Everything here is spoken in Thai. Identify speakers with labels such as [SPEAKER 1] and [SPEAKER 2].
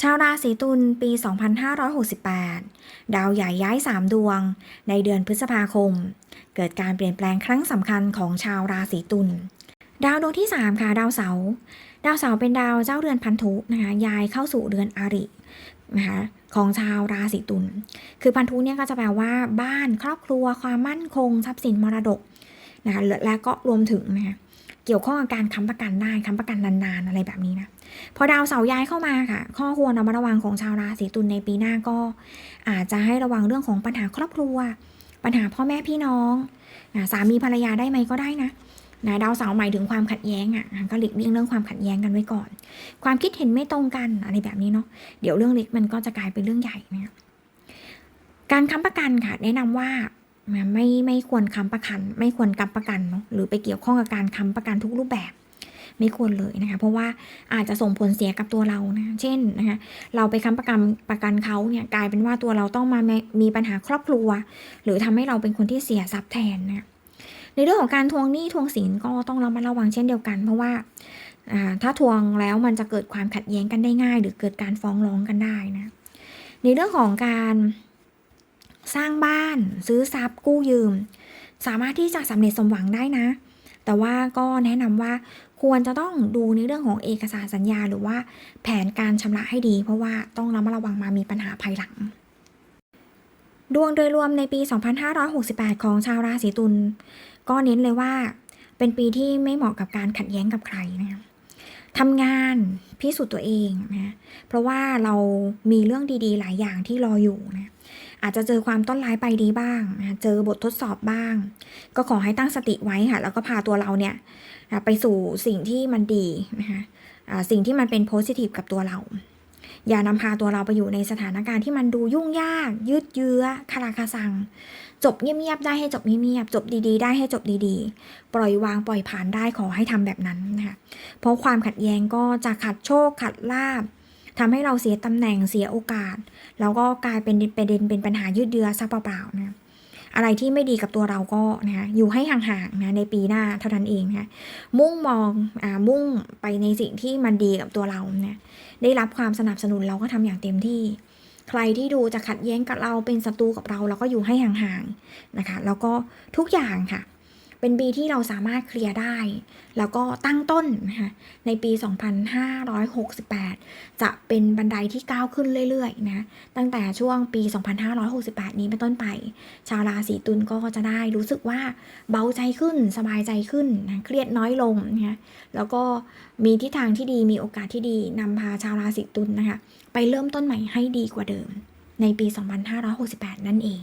[SPEAKER 1] ชาวราศีตุลปี 2568 ดาวใหญ่ย้าย 3 ดวง ในเดือนพฤษภาคม เกิดการเปลี่ยนแปลงครั้งสำคัญของชาวราศีตุล ดาวดวงที่ 3 ค่ะ ดาวเสาร์ ดาวเสาร์เป็นดาวเจ้าเรือนพันธุนะคะย้ายเข้าสู่เรือนอารินะคะของชาวราศีตุล คือพันธุเนี่ยก็จะแปลว่า บ้าน ครอบครัว ความมั่นคง ทรัพย์สินมรดกนะคะและและก็รวมถึงนะคะ เกี่ยวข้องกับการค้ำประกันได้ค้ำประกันนานๆอะไรแบบนี้นะพอดาวเสาย้ายเข้ามาค่ะ ข้อควรระมัดระวังของชาวราศีตุลในปีหน้าก็ อาจจะให้ระวังเรื่องของปัญหาครอบครัว ปัญหาพ่อแม่พี่น้องสามีภรรยาได้ไหมก็ได้นะนะดาวเสาร์หมายถึงความขัดแย้งอะก็หลีกเลี่ยงเรื่องความขัดแย้งกันไว้ก่อน ความคิดเห็นไม่ตรงกันอะไรแบบนี้เนาะเดี๋ยวเรื่องเล็กมันก็จะกลายเป็นเรื่องใหญ่นะการค้ำประกันค่ะ แนะนำว่า ไม่ไม่ควรค้ำประกัน ไม่ควรค้ำประกันเนาะหรือไปเกี่ยวข้องกับการค้ำประกันทุกรูปแบบ ไม่ควรเลยนะคะ เพราะว่าอาจจะส่งผลเสียกับตัวเรานะเช่นนะคะเราไปค้ำประกันประกันเขาเนี่ยกลายเป็นว่าตัวเราต้องมามีปัญหาครอบครัว หรือทำให้เราเป็นคนที่เสียทรัพย์แทนนะในเรื่องของการทวงหนี้ทวงสินก็ต้องระมัดระวังเช่นเดียวกัน เพราะว่าถ้าทวงแล้วมันจะเกิดความขัดแย้งกันได้ง่าย หรือเกิดการฟ้องร้องกันได้นะในเรื่องของการ สร้างบ้าน ซื้อทรัพย์กู้ยืม สามารถที่จะสำเร็จสมหวังได้นะ แต่ว่าก็แนะนำว่าควรจะต้องดูในเรื่องของเอกสารสัญญา หรือว่าแผนการชำระให้ดี เพราะว่าต้องระมัดระวังมามีปัญหาภายหลัง ดวงโดยรวมในปี 2568 ของชาวราศีตุลก็เน้นเลยว่า เป็นปีที่ไม่เหมาะกับการขัดแย้งกับใครนะทำงานพิสูจน์ตัวเองนะ เพราะว่าเรามีเรื่องดีๆ หลายอย่างที่รออยู่นะ อาจจะเจอความต้นร้ายไปดีบ้างเจอบททดสอบบ้าง ก็ขอให้ตั้งสติไว้ค่ะ แล้วก็พาตัวเราเนี่ยไปสู่สิ่งที่มันดีนะคะสิ่งที่มันเป็นโพสิทีฟกับตัวเรา อย่านำพาตัวเราไปอยู่ในสถานการณ์ที่มันดูยุ่งยาก ยืดเยื้อคาราคาซัง จบเงียบๆได้ให้จบเงียบๆจบดีๆ ได้ให้จบดีๆ ปล่อยวางปล่อยผ่านได้ขอให้ทำแบบนั้นนะคะเพราะความขัดแย้งก็จะขัดโชคขัดลาบ ทำให้เราเสียตำแหน่งเสียโอกาส แล้วก็กลายเป็นประเด็นเป็นปัญหายืดเยื้อซะเปล่าๆนะอะไรที่ไม่ดีกับตัวเราก็นะคะอยู่ให้ห่างๆนะในปีหน้าเท่านั้นเองนะมุ่งมองอ่ามุ่งไปในสิ่งที่มันดีกับตัวเรานะได้รับความสนับสนุนเราก็ทำอย่างเต็มที่ ใครที่ดูจะขัดแย้งกับเราเป็นศัตรูกับเรา เราก็อยู่ให้ห่างๆนะคะ แล้วก็ทุกอย่างค่ะ เป็นปีที่เราสามารถเคลียร์ได้ แล้วก็ตั้งต้นนะคะในปี 2568 จะเป็นบันไดที่ก้าวขึ้นเรื่อยๆนะตั้งแต่ช่วงปี 2568 นี้เป็นต้นไป ชาวราศีตุลก็จะได้รู้สึกว่าเบาใจขึ้นสบายใจขึ้นนะเครียดน้อยลงนะแล้วก็มีทิศทางที่ดีมีโอกาสที่ดีนำพาชาวราศีตุลนะคะไปเริ่มต้นใหม่ให้ดีกว่าเดิมในปี 2568 นั่นเอง